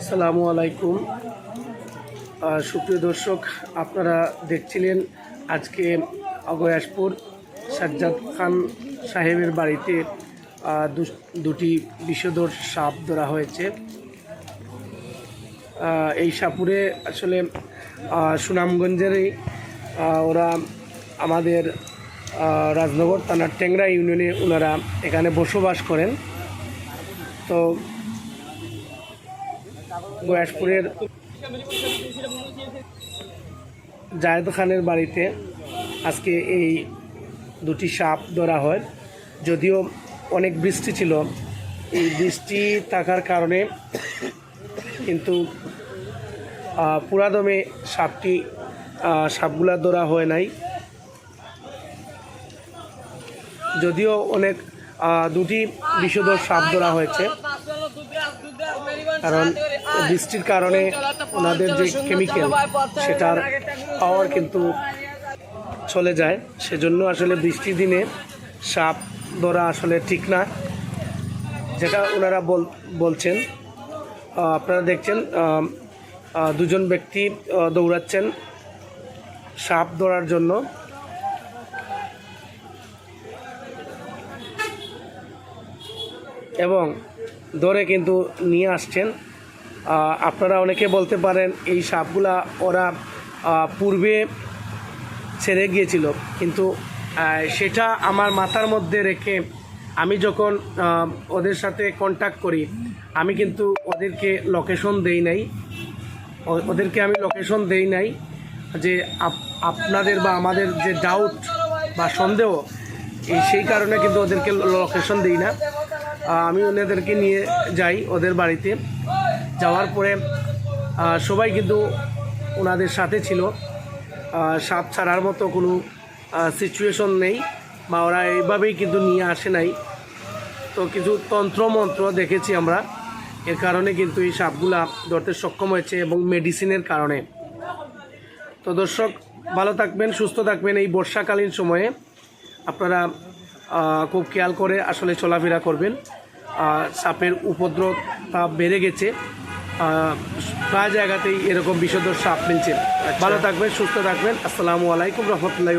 আসসালামু আলাইকুম। সুপ্রিয় দর্শক, আপনারা দেখছিলেন আজকে অগয়াসপুর সাজ্জাদ খান সাহেবের বাড়িতে দুটি বিষধর সাপ ধরা হয়েছে। এই সাপুরে আসলে সুনামগঞ্জেরই ওরা আমাদের রাজনগর থানার ট্যাংরা ইউনিয়নে ওনারা এখানে বসবাস করেন। তো গয়াসপুরের জায়েদ খানের বাড়িতে আজকে এই দুটি সাপ ধরা হয়। যদিও অনেক বৃষ্টি ছিল। এই বৃষ্টি থাকার কারণে কিন্তু পুরাদমে সাপটি সাপগুলা ধরা হয় নাই। যদিও অনেক দুটি বিষধর সাপ ধরা হয়েছে। কারণ বৃষ্টির কারণে ওনাদের যে কেমিক্যাল সেটার পাওয়ার কিন্তু চলে যায়। সেজন্য আসলে বৃষ্টির দিনে সাপ ধরা আসলে ঠিক না। যেটা ওনারা বল, বলছেন আপনারা দেখছেন দুজন ব্যক্তি দৌড়াচ্ছেন সাপ ধরার জন্য। এবং ধরে কিন্তু নিয়ে আসছেন। আপনারা অনেকে বলতে পারেন এই সাপগুলা ওরা পূর্বে ছেড়ে গিয়েছিল। কিন্তু সেটা আমার মাথার মধ্যে রেখে আমি যখন ওদের সাথে কন্ট্যাক্ট করি, আমি কিন্তু ওদেরকে লোকেশন দেই নাই। ওদেরকে আমি লোকেশন দেই নাই যে আপ- আপনাদের বা আমাদের যে ডাউট বা সন্দেহ সেই কারণে কিন্তু ওদেরকে লোকেশন দিই না। আমি ওনাদেরকে নিয়ে যাই ওদের বাড়িতে। যাওয়ার পরে সবাই কিন্তু ওনাদের সাথে ছিল। সাপ ছাড়ার মতো কোনো সিচুয়েশন নেই বা ওরা এইভাবেই কিন্তু নিয়ে আসে নাই। তো কিছু তন্ত্রমন্ত্র দেখেছি আমরা। এর কারণে কিন্তু এই সাপগুলা ধরতে সক্ষম হয়েছে এবং মেডিসিনের কারণে। তো দর্শক, ভালো থাকবেন, সুস্থ থাকবেন এই বর্ষাকালীন সময়ে। আপনারা খুব খেয়াল করে আসলে চলাফেরা করবেন। সাপের উপদ্রব তা বেড়ে গেছে। প্রায় জায়গাতেই এরকম বিষধর সাপ মিলছে। ভালো থাকবেন সুস্থ থাকবেন। আসসালামু আলাইকুম রহমতুল্লাহ